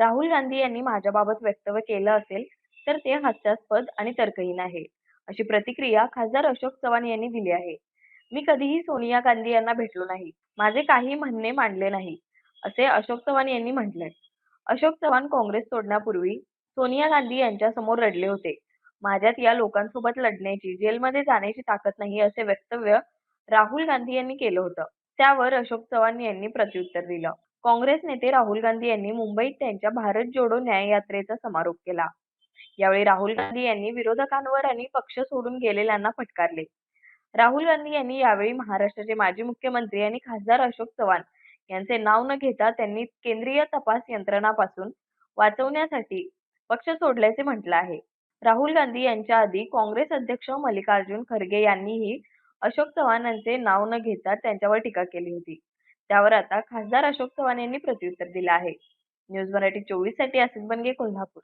राहुल गांधी यांनी माझ्याबाबत वक्तव्य केलं असेल तर ते हास्यास्पद आणि तर्कहीन आहे. अशी प्रतिक्रिया खासदार अशोक चव्हाण यांनी दिली आहे. मी कधीही सोनिया गांधी यांना भेटलो नाही. माझे काही म्हणणे मांडले नाही असे अशोक चव्हाण यांनी म्हटलंय. अशोक चव्हाण काँग्रेस सोडण्यापूर्वी सोनिया गांधी यांच्या समोर रडले होते. माझ्यात या लोकांसोबत लढण्याची जेलमध्ये जाण्याची ताकद नाही असे वक्तव्य राहुल गांधी यांनी केलं होतं. त्यावर अशोक चव्हाण यांनी प्रत्युत्तर दिलं. काँग्रेस नेते राहुल गांधी यांनी मुंबईत त्यांच्या भारत जोडो न्याय यात्रेचा समारोप केला. यावेळी राहुल गांधी यांनी विरोधकांवर आणि पक्ष सोडून गेलेल्यांना फटकारले. राहुल गांधी यांनी यावेळी महाराष्ट्राचे माजी मुख्यमंत्री आणि खासदार अशोक चव्हाण यांचे नाव न घेता त्यांनी केंद्रीय तपास यंत्रणापासून वाचवण्यासाठी पक्ष सोडल्याचे म्हटलं आहे. राहुल गांधी यांच्या आधी काँग्रेस अध्यक्ष मल्लिकार्जुन खरगे यांनीही अशोक चव्हाण यांचे नाव न घेता त्यांच्यावर टीका केली होती. त्यावर आता खासदार अशोक चव्हाण यांनी प्रत्युत्तर दिलं आहे. न्यूज मराठी चोवीससाठी आसिफ बनगे कोल्हापूर.